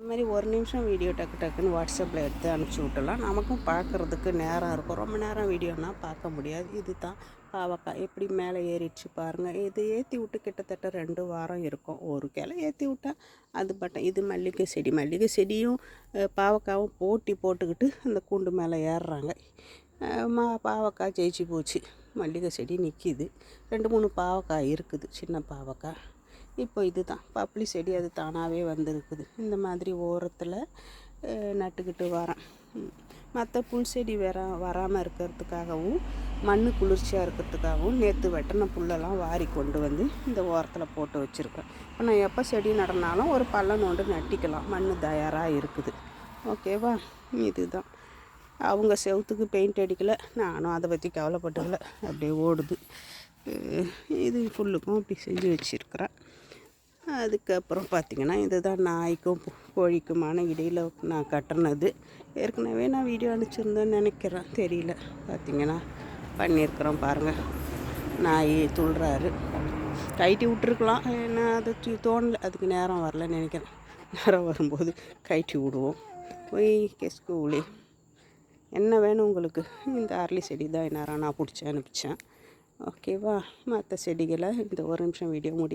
இது மாதிரி ஒரு நிமிஷம் வீடியோ டக்கு டக்குன்னு வாட்ஸ்அப்பில் எடுத்து அனுப்பிச்சி விட்டலாம் நமக்கும் பார்க்குறதுக்கு நேரம் இருக்கும். ரொம்ப நேரம் வீடியோனா பார்க்க முடியாது. இது தான் பாவக்காய். எப்படி மேலே ஏறிடுச்சு பாருங்கள் இது ஏற்றி விட்டு கிட்டத்தட்ட ரெண்டு வாரம் இருக்கும். ஒரு கிளை ஏற்றி விட்டால் அது பட்ட. இது மல்லிகை செடி. மல்லிகை செடியும் பாவக்காயும் பாவக்காவும் போட்டி போட்டுக்கிட்டு அந்த கூண்டு மேலே ஏறுறாங்க. மா பாவக்காய் ஜெயிச்சு போச்சு. மல்லிகை செடி நிற்கிது ரெண்டு மூணு பாவக்காய் இருக்குது. சின்ன பாவக்காய். இப்போ இது தான் பப்ளி செடி அது தானாகவே வந்திருக்குது. இந்த மாதிரி ஓரத்தில் நட்டுக்கிட்டு வரேன் மற்ற புல் செடி வர வராமல் இருக்கிறதுக்காகவும் மண் குளிர்ச்சியாக இருக்கிறதுக்காகவும் நேற்று வெட்டின புல்லெல்லாம் வாரி கொண்டு வந்து இந்த ஓரத்தில் போட்டு வச்சுருக்கேன் இப்போ நான் எப்போ செடி நடனாலும் ஒரு பள்ளம் நோண்டு நட்டிக்கலாம். மண் தயாராக இருக்குது. ஓகேவா? இதுதான். அவங்க செவுத்துக்கு பெயிண்ட் அடிக்கலை. நானும் அதை பற்றி கவலைப்பட்டுக்கல. அப்படியே ஓடுது. இது ஃபுல்லுக்கும் அப்படி செஞ்சு வச்சுருக்கிறேன். அதுக்கப்புறம் பார்த்திங்கன்னா இதுதான் நாய்க்கும் பு- கோழிக்குமான இடையில் நான் கட்டினது. ஏற்கனவே நான் வீடியோ அனுப்பிச்சிருந்தேன்னு நினைக்கிறேன். தெரியல. பார்த்திங்கன்னா பண்ணியிருக்கிறோம் பாருங்கள் நாய் துள்ளுறாரு. கைட்டி விட்டுருக்கலாம். ஏன்னா அது தோணலை தோணல. அதுக்கு நேரம் வரலன்னு நினைக்கிறேன். நேரம் வரும்போது கைட்டி விடுவோம். போய் கெஸ்கூலி என்ன வேணும் உங்களுக்கு? இந்த அரளி செடி தான் நேரம் நான் பிடிச்சி அனுப்பிச்சேன். ஓகேவா? மற்ற செடிகளை இந்த ஒரு நிமிஷம் வீடியோ முடி